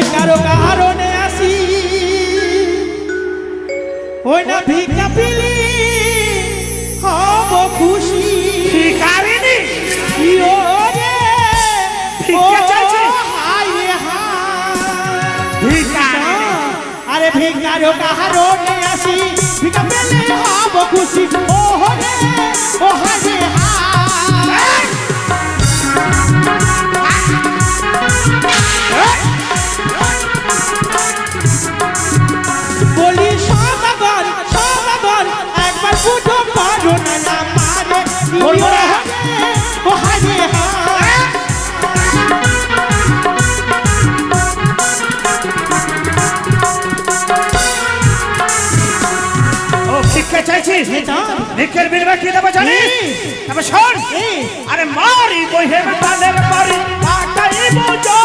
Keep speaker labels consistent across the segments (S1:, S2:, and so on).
S1: ভিকারো কারণে আসি ওই না ভিক্ষা পিলি হব খুশি
S2: ভিখারিনী
S1: ইয়ো রে,
S2: ভিক্ষা চাইছে?
S1: হায় রে।
S2: ভিখারিনী
S1: আরে ভিকারো কারণে আসি ভিক্ষা পেলে হব খুশি ও রে ও হায় রে হায়।
S2: ভিক্ষা চাইছিস? ভিক্ষের বিনিময় কি দেবো জানিস তবে শোন আরে মারি বহে তাদের মারি কাটাই বুঝম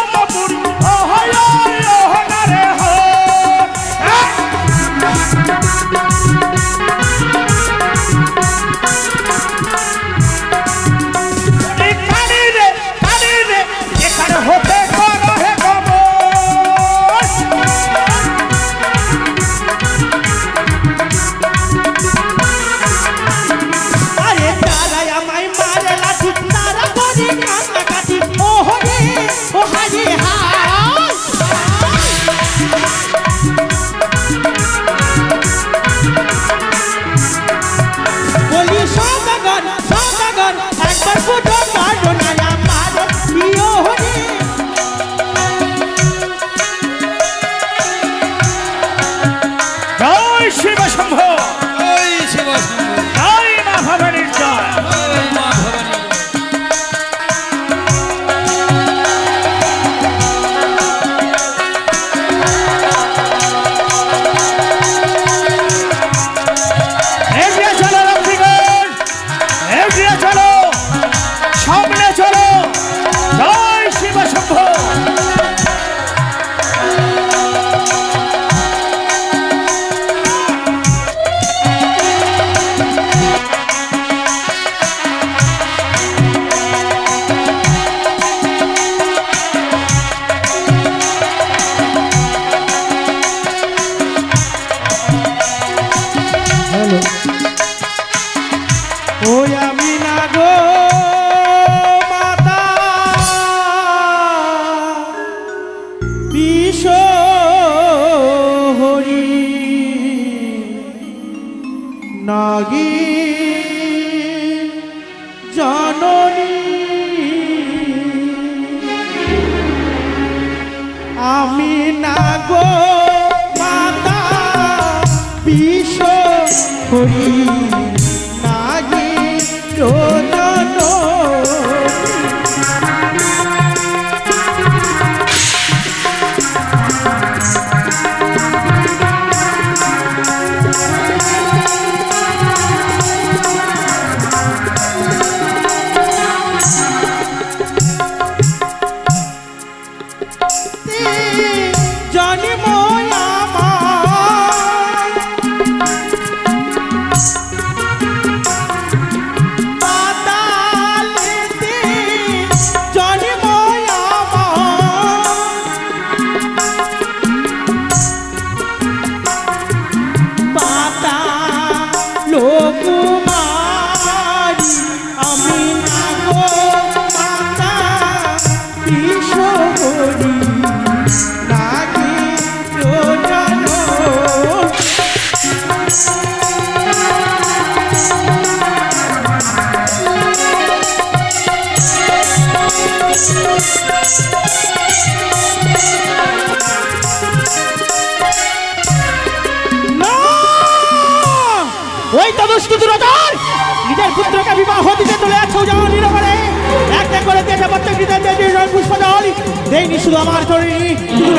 S2: মা ভবানীর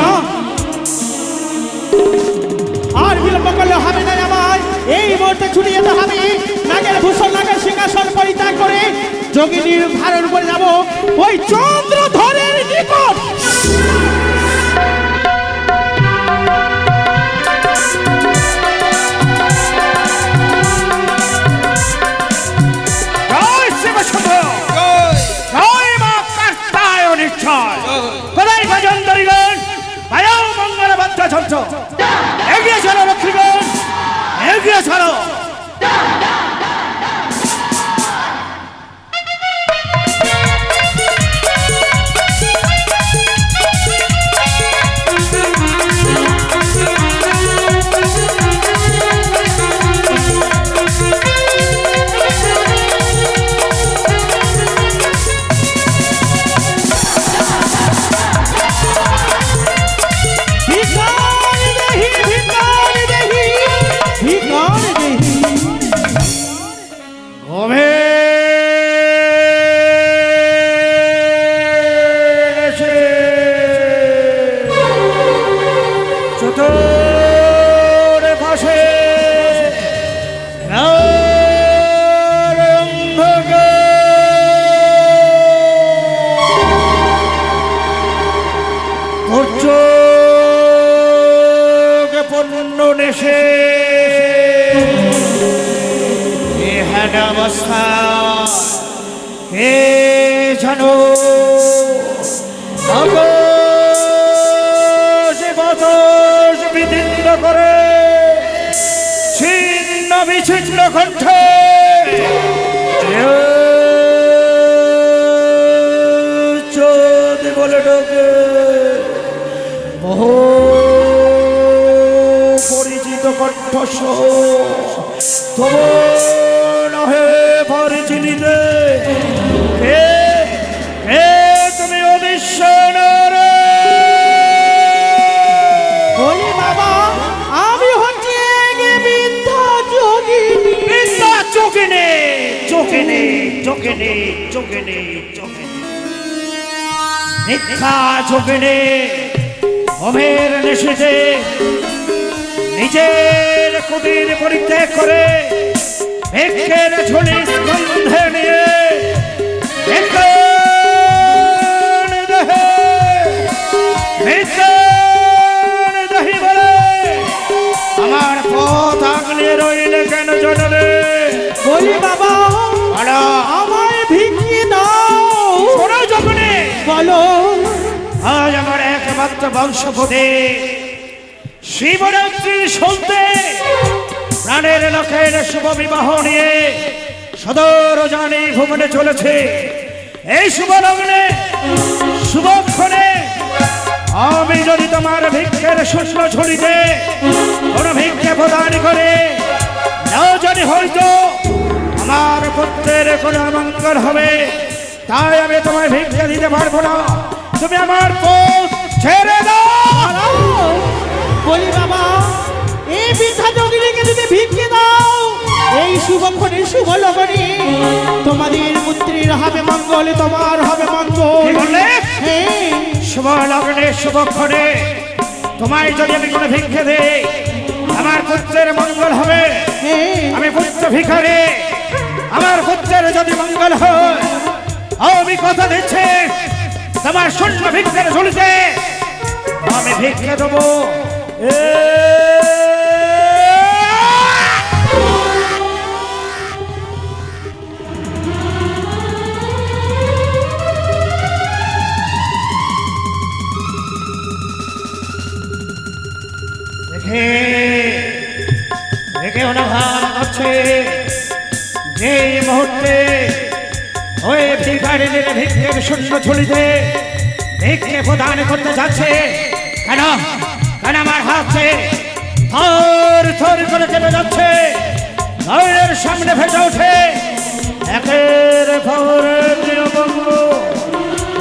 S1: না। আর বিলম্ব করলে হবে না আমার এই মুহূর্তে ছুটে যেতে হবে। নাগের ভূষণ, নাগের সিংহাসন পরিত্যাগ করে যোগিনীর ধারণ করে যাব। ওই চন্দ্রধরের এগিয়ে পরিচিত কণ্ঠস্বর। তবু নহে পরিচিনিতে কে কে তুমি অবিশ্বাস
S2: বলি বাবা আমি হচ্ছি বৃদ্ধা যোগিনী
S1: বৃন্দা চোখে নে চোখে নে চোখে নে চোখে চোখে নে মিথ্যা চোখে নে হোমের নেশেতে নিজের কুটির পরিত্যাগ করে ভিক্ষের ঝুলি স্কন্ধে নিয়ে আমার পথ আগলে রইলে কেন জনরে
S2: বলি বাবা।
S1: বংশপদে শিবরাত্রি শুনতে প্রাণের লোকের শুভ বিবাহ নিয়ে সদর জানি ভুবনে চলেছে। এই শুভ লগ্নে শুভক্ষণে আমি যদি তোমার ভিক্ষের শস্য ছড়িতে কোন ভিক্ষে প্রদান করে যদি হয়তো আমার পুত্রের কোনো অমঙ্গল হবে, তাই আমি তোমায় ভিক্ষা দিতে পারব না। তুমি আমার পথ ছেড়ে দাও।
S2: বলি বাবা এই বৃদ্ধা যোগিনীকে যদি ভিক্ষে দাও এই শুভক্ষণে শুভ লগনে তোমাদের পুত্রীর হবে মঙ্গল তোমার হবে মঙ্গল।
S1: শুভ লগ্নে শুভক্ষণে তোমায় যদি আমি কোনো ভিক্ষে দেই আমার পুত্রের মঙ্গল হবে। আমি পুত্র ভিখারে। আমার পুত্রের যদি মঙ্গল হয় আমি কথা দিচ্ছি। তোমার শূন্য ভিক্ষের ঝুলিতে আমি ভিক্ষে দেবো। দেখে দেখে অনুভব করছে। যে মুহূর্তে ওই ভিখারিদের ভিক্ষের শূন্য ঝুলিতে ভিক্ষে প্রদান করতে যাচ্ছে। কেন? কেন আমার হাতে থর থর করে কেঁপে যাচ্ছে? ধরের সামনে ভেসে ওঠে। একের খবরে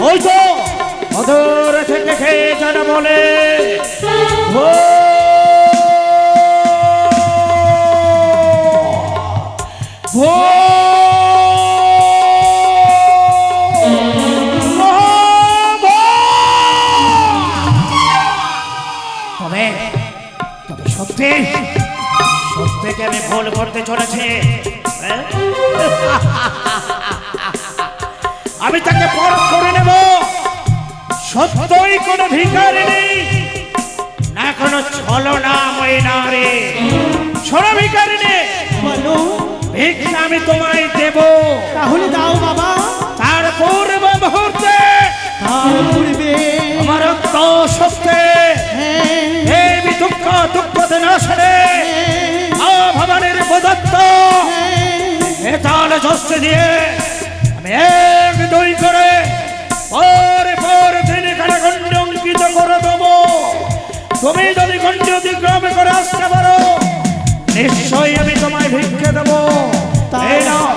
S1: ওই তো অদূর থেকে খেয়ে যেন বলে সত্যিকে আমি ভুল করতে চলেছি। হ্যাঁ? আমি তাকে পর করে নেব। সত্যই কোনো ভিখারি নেই। না কোনো ছলনাময় নারী। ছোট ভিখারি নেই
S2: বলো।
S1: ভিক্ষা আমি তোমায় দেব।
S2: তাহলে দাও বাবা।
S1: তার পূর্ব মুহূর্তে
S2: তার পূর্বে।
S1: আমার রক্ত সত্যে।
S2: হ্যাঁ।
S1: এই বিত তালে যস্ত্র দিয়ে আমি এক দুই করে পরে পর দিন এখানে অঙ্কিত করে দেবো। তুমি যদি গণ্ড অতিক্রমে করে আসতে পারো নিশ্চয়ই আমি তোমায় ভিক্ষে দেবো।
S2: তা-
S1: এই নাও।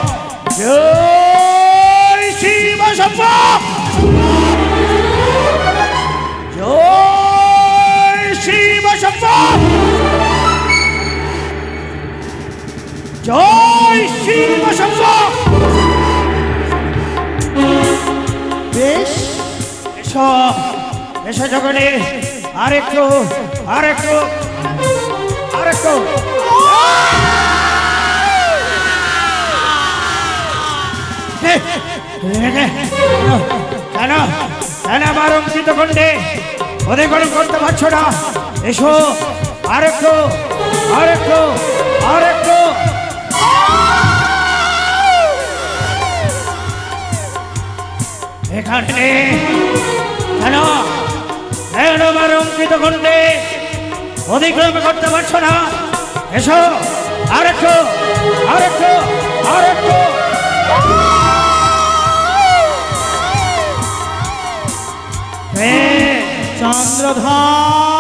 S1: জয় শিব শম্ভু। জয় শিব শম্ভু। জয় শিব শম্ভু
S2: বেশ।
S1: এসো এসো জগনে। আরেকটু আরেকটু আরেকটু। কেন কেন আমার অঙ্কিত খণ্ডে অধিকরণ করতে পারছ না? এসো আরেকটু আরেকটু আরেকটু। নে। কেন কেন আমার অঙ্কিত খণ্ডে অধিক্রম করতে পারছ না। এসো,
S2: আর একটু আর একটু আর
S1: একটু। চন্দ্রধর!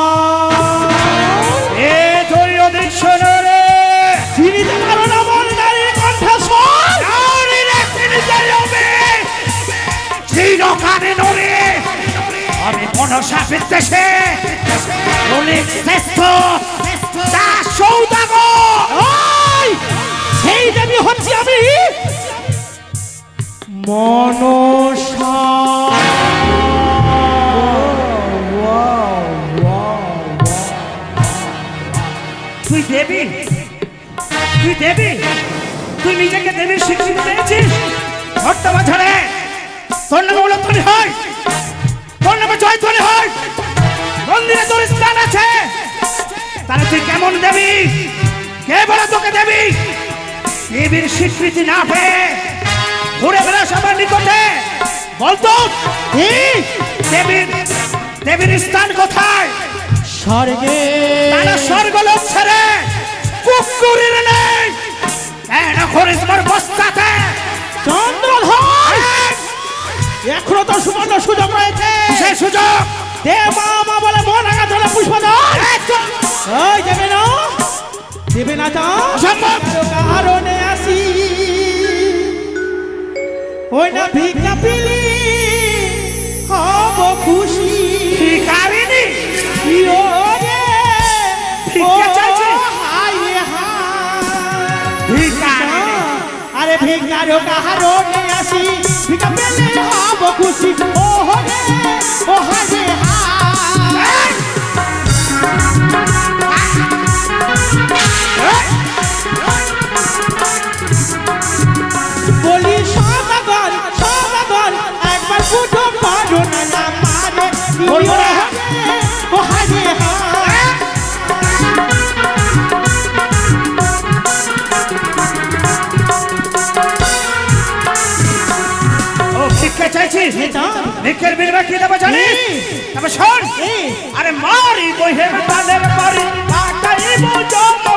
S1: আমি মনসা বিদ্বেষে অনেক শ্রেষ্ঠ তা সৌদাগর।
S2: ওই! সেই দেবী হচ্ছি আমি। মনসা।
S1: তুই দেবী? তুই দেবী? তুই নিজেকে দেবীর স্বীকৃতি পেয়েছিস বর্তমান ঝড়ে তোর হয়। নামে জয়ধ্বনি হয়। মন্দিরে তোর স্থান আছে। তাহলে তুই কেমন দেবী? কে বলে তোকে দেবী? দেবীর স্বীকৃতি না পেয়ে ঘুরে বেড়াস আমার নিকটে। বলতো দেবীর দেবীর স্থান কোথায়?
S2: স্বর্গে।
S1: তারা স্বর্গলোক ছেড়ে কুকুরের নেই। মোর বস্তাতে।
S2: চন্দ্রধর এখনও তো সুবর্ণ সুযোগ রয়েছে।
S1: সে সুযোগ।
S2: দে মা মা বলে মন আগা ধরে পুষ্প ওই দেবে না দেবে না তা। কারণে আসি। ওই না ভিক্ষা পিলি হব খুশি।
S1: ভিখারিনী
S2: রে,
S1: ভিক্ষা চাইছে?
S2: আরে ভিক্ষারো কাহারো খুশি ও রে ও হাজে রে এটা?
S1: ভিক্ষের বিনিময় কি দেবো জানিস? তবে শোন। আরে মারি বহে তাদের বাড়ি কাটাইব জমপুরি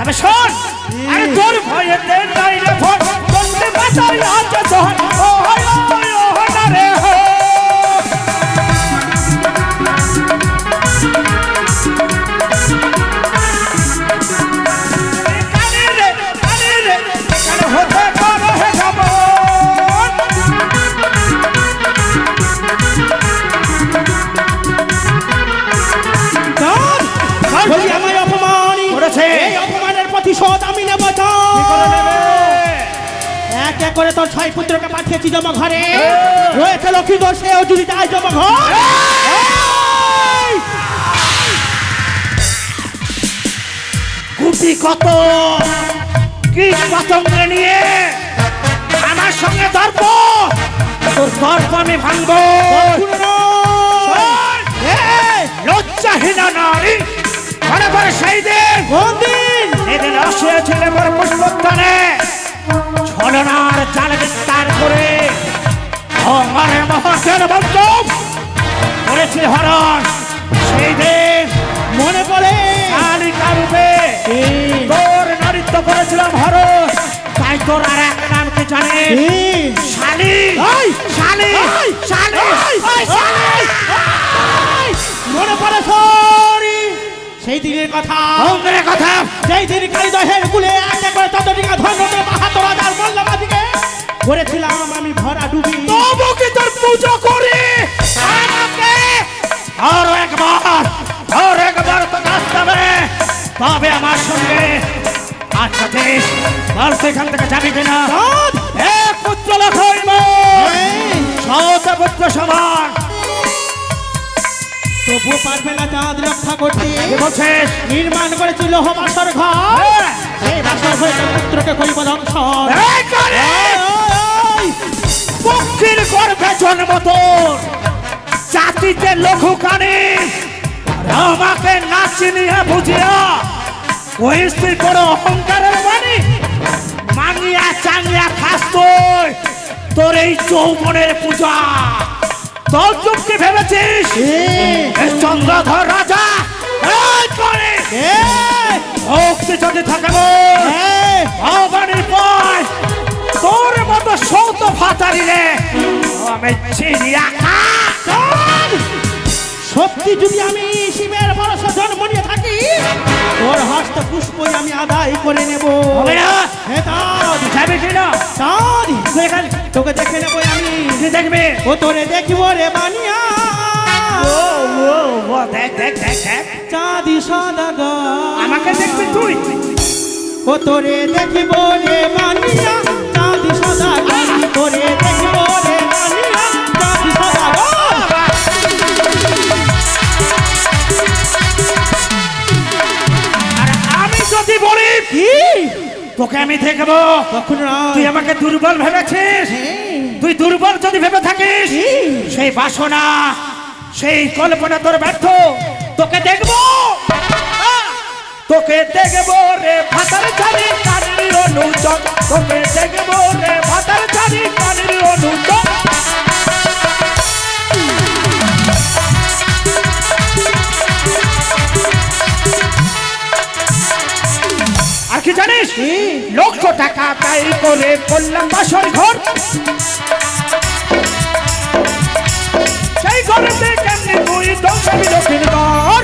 S1: তবে শোন আরে তোর ভয়ে দেন নাই রে ভয়। বলতে বাঁচাই
S2: পাঠিয়েছি জম ঘরে। রয়েছে লক্ষ্মী সেও যদি যায় জম ঘর।
S1: গুটি কত? কীট পতঙ্গ নিয়ে আমার সঙ্গে দর্প তোর দর্প আমি ভাঙবো। বন্ধব করেছে হরণ। সেই দিন
S2: মনে পড়ে।
S1: কালিকা রূপে তোর নারীত্ব করেছিলাম হরণ। তাই তোর আর এক নাম কি জানে শালি। শালি। শালি। শালি।
S2: মনে পড়ে সরি সেই দিনের কথা।
S1: অঙ্গের কথা।
S2: সেই দিন কালিদহের কুলে একটা করে ততটিকা ধন্য বাহাত্তর হাজার মল্লবাদীকে করেছিলাম আমি ভরা ডুবি।
S1: তবু পুজো করে আমাকে আরও একবার আর একবার তো আসতে তবে আমার সঙ্গে আচ্ছা বেশ তুই এখান থেকে যাবি কিনা
S2: চাঁদ!
S1: এ পুত্র লক্ষ্মণ
S2: এই!
S1: পুত্র সমান
S2: তবুও পারবে না চাঁদ রক্ষা করতে
S1: বলছিস
S2: নির্মাণ করেছিল বাসর ঘর
S1: হ্যাঁ।
S2: সেই বাসর ঘরে পুত্রকে করিব
S1: এই!
S2: এই!
S1: পক্ষীর গর্ভে জন্ম তোর জাতিতে লঘু কানে আমাকে না চিনিয়া বুঝিয়া। ওই স্ত্রী করে অহংকারের বাণী। মাঙ্গিয়া চাঙ্গিয়া খাস তোর এই চৌবনের পূজা। তোর চুপকে ভেবেছিস? চন্দ্রধর রাজা! ভক্তি যদি থাকে
S2: এই!
S1: ভবানীর পয়। তোর মতো সৌত ভাতারি রে। আমি চিনিয়া!
S2: সত্যি যদি আমি শিবের বরস জন্ম নিয়ে থাকি তোর হস্ত পুষ্পই আমি আদায় করে নেব।
S1: হবে না।
S2: হে চাঁদ
S1: যাবি এখানে
S2: তোকে দেখে নেব আমি।
S1: দেখবি।
S2: ও তোরে দেখিব রে বানিয়া।
S1: ও ও ও দেখ দেখ দেখ দেখ।
S2: চাঁদি সদাগর
S1: আমাকে দেখবি তুই।
S2: ও তোরে দেখিব রে বানিয়া।
S1: তোকে আমি দেখব তুই আমাকে দুর্বল ভেবেছিস তুই দুর্বল যদি ভেবে থাকিস সেই বাসনা সেই কল্পনা তোর ব্যর্থ তোকে দেখব! তোকে দেখব রে ভাতার চারি কানির অনুচন তোকে দেখব রে ভাতার চারি কানির অনুচন আর কি জানিস? লক্ষ টাকা ব্যয় করে করলাম বাসর ঘর। সেই ঘরেতে কেমনি তুই দৌড়াবি দক্ষিণ ঘর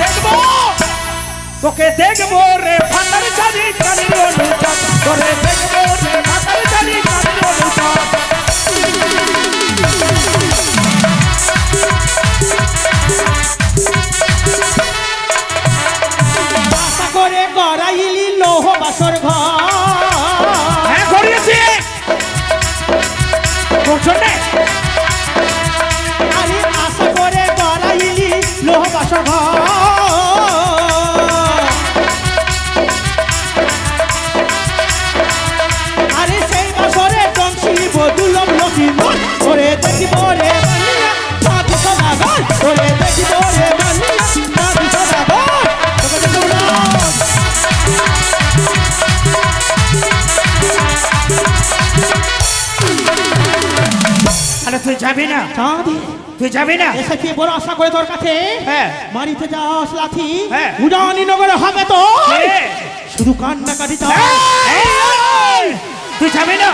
S1: দেখব তোকে দেখব রে ফাটার চারি কানির অনুচার তোরে দেখব রে ফাটার চারি অনুচার
S2: আশা করে গড়াইলি লোহ বাসর ঘর।
S1: হ্যাঁ করিয়েছি তোর যাবি না?
S2: চাঁদি
S1: তুই যাবি না?
S2: এসেছি বড় আশা করে তোর কাছে।
S1: হ্যাঁ।
S2: মারিতে যাস লাথি
S1: হ্যাঁ।
S2: উড়ানি নগরে হবে তো?
S1: কে?
S2: শুধু কান্না কাটি
S1: এই, এই, তুই যাবি না?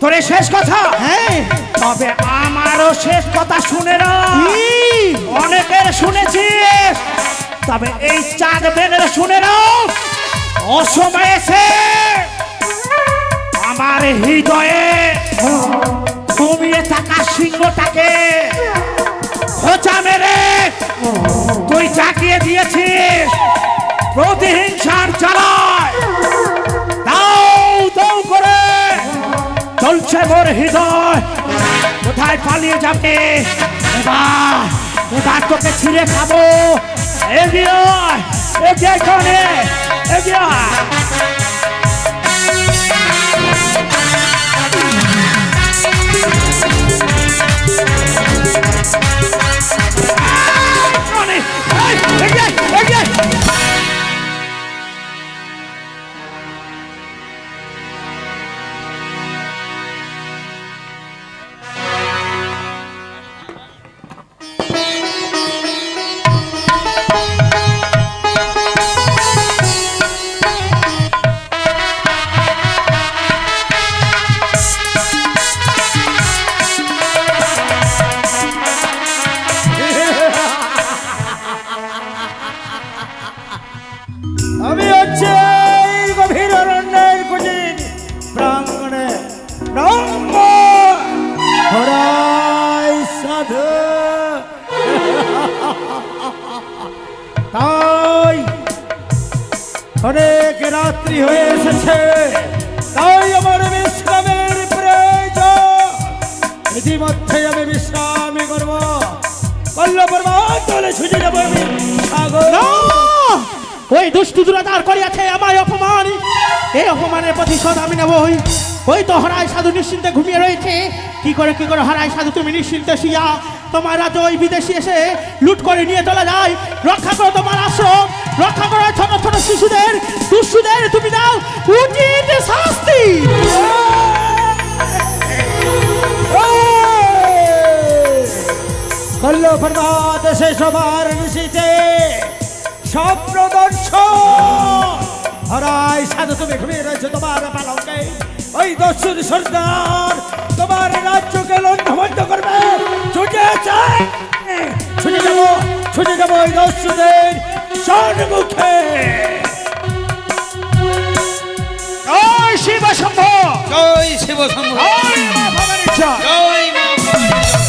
S1: তোর শেষ কথা?
S2: হ্যাঁ।
S1: তবে আমারও শেষ কথা শুনে অনেকের শুনেছিস তবে এই চাঁদ বেনের শুনে নাও অসময় এসে আমার হৃদয়ে ঘুমিয়ে থাকা সিংহটাকে খোঁচা মেরে তুই জাগিয়ে দিয়েছিস। প্রতিহিংসার চালায় করে।
S3: চলছে মোর হৃদয়। কোথায় পালিয়ে যাবে? এবার তোকে ছিঁড়ে খাব। এগিয়ে এগিয়ে এগিয়ে আয়। এখানে, এই,
S2: প্রতিশোধ আমি নেবই ওই ওই তো হরাই সাধু নিশ্চিন্তে ঘুমিয়ে রয়েছে। কি করে কি করে হরাই সাধু তুমি নিশ্চিন্তে শিয়া? তোমার রাজ্য ওই বিদেশি এসে লুট করে নিয়ে চলে যায়। রক্ষা করো তোমার আশ্রম, রক্ষা করো ছোট ছোট শিশুদের। দুষ্টুদের তুমি দাও উচিত শাস্তি।
S3: কল্ল পর্বত, সে সবার নিশিতে স্বপ্নদর্শ হরাই সাধু তুমি ঘুমিয়ে রয়েছে তোমার পালকে ওই দস্যুর সর্দার তোমার রাজ্যকে লণ্ঠভণ্ড করবে। ছুটে যায় ছুটে যাব ছুটে যাব ওই দস্যুদের সম্মুখে জয় শিব শম্ভ।
S4: জয় শিব শম্ভু।
S3: জয় ভবানী জয়।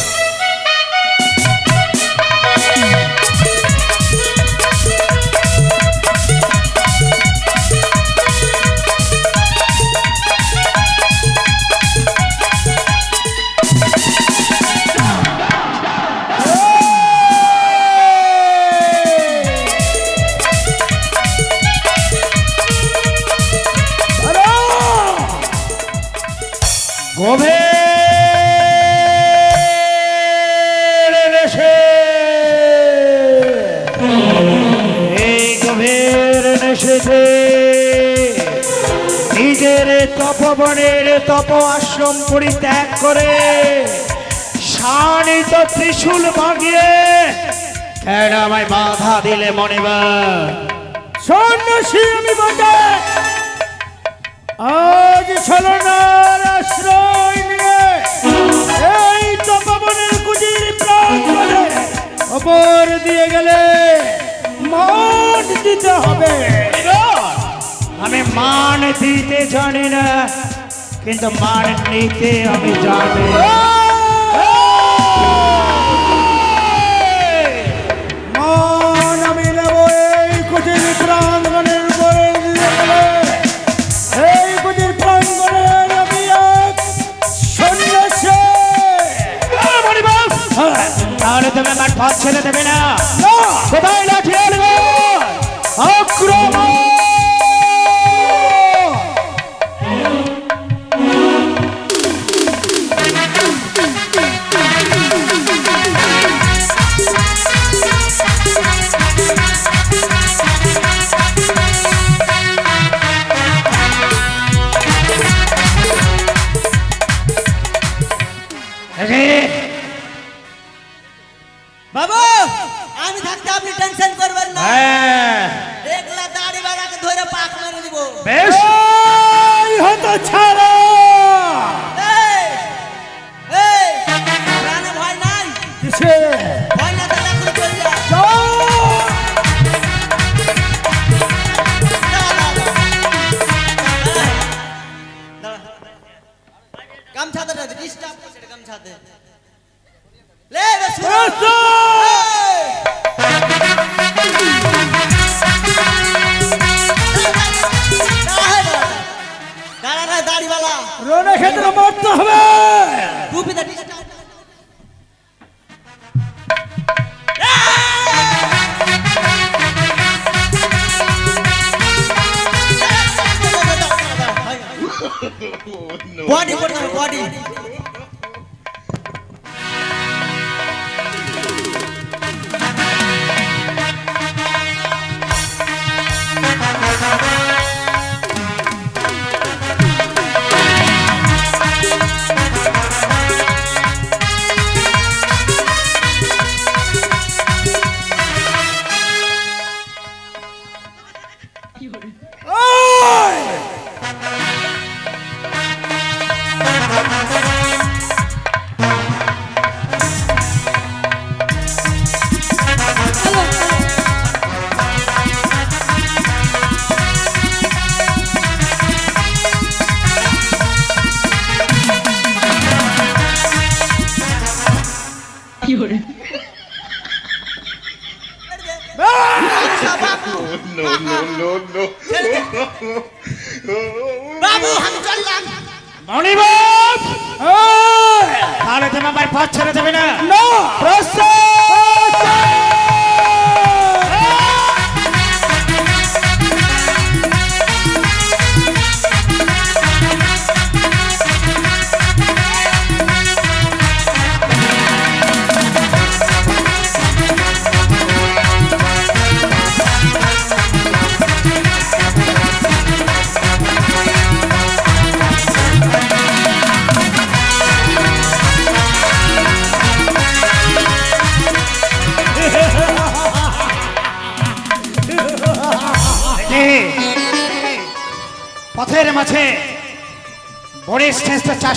S3: গভীর নেশে। এই গভীর নেশেতে নিজের তপবনের তপ আশ্রম পরিত্যাগ করে শানিত ত্রিশূল ভাগিয়ে কেন আমায় বাধা দিলে মনিবা সন্ন্যাসী আমি আজ ছলনার আশ্রয় নিয়ে। এই তপবনের কুটির প্রাঙ্গণে অপর দিয়ে গেলে মান দিতে হবে। আমি মান দিতে জানি না কিন্তু মান নিতে আমি জানি। পথ ছেড়ে দেবে না। কোথায় লাঠি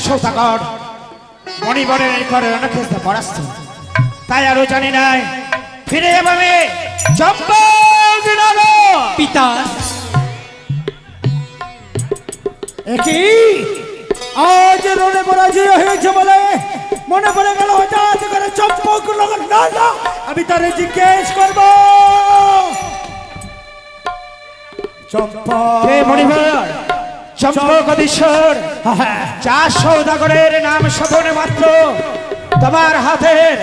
S1: টাকার মণিবরের করে রণক্ষেত্র পরাস্ত। তাই আরও জানি নাই। ফিরে যাবে
S2: পিতা।
S1: একই আজ রণে পরাজয় হয়েছে বলে মনে পড়ে গেল হঠাৎ করে চম্পক নগর না না আমি তারে জিজ্ঞেস করব। চম্পক। মণিবর? চম্পকদীশ্বর চার সৌদাগরের নাম শোভনে মাত্র। তোমার হাতের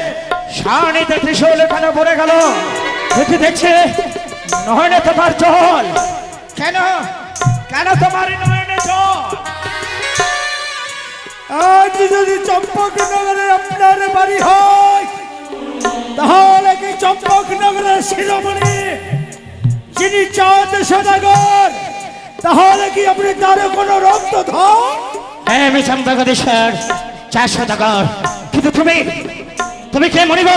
S1: সানিতে ত্রিশূল কেন পড়ে গেল। দেখে দেখছে নয়নে তোমার জল। কেন? কেন তোমার নয়নে জল? আজ যদি চম্পকনগরে আপনার বাড়ি হয় তাহলে কি চম্পকনগরের শিরোমণি যিনি চাঁদ সদাগর তাহলে কি আপনি তার কোনো রক্ত ধর হ্যাঁ আমি চম্পকদেশ্বর চার সদাগর কিন্তু তুমি তুমি কে মনিব?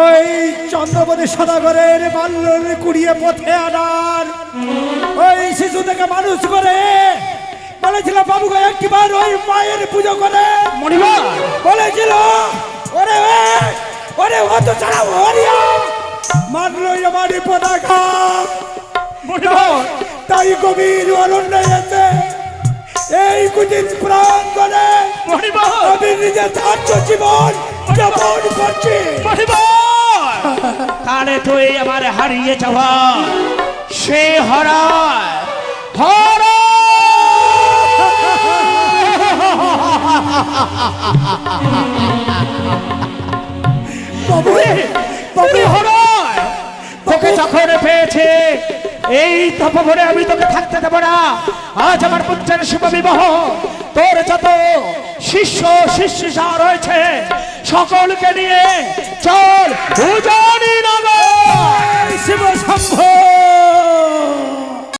S1: ওই চন্দ্রপতি সদাগরের বাল্যর কুড়িয়ে পথে আনার। ওই শিশু থেকে মানুষ করে বলেছিল বাবুকে একটিবার ওই মায়ের পুজো করে। মনিবা? বলেছিল ওরে ওরে অত ছাড়া হরিয়া মানলো আমার পতাকা। তাই গভীর অরণ্যে যেতে এই প্রাণ করে আমি নিজে ধার্য জীবন যাপন করছি। তাহলে তুই আমার হারিয়ে যাওয়া। সে হরায় হরা তুমি হরায়। তোকে যখন পেয়েছে এই তপভরে আমি তোকে থাকতে দেব না। আজ আমার পুত্রের শুভ বিবাহ। তোর যত শিষ্য শিষ্য শিষ্যা রয়েছে, সকলকে নিয়ে চল উজানি নগর। শিব শম্ভু।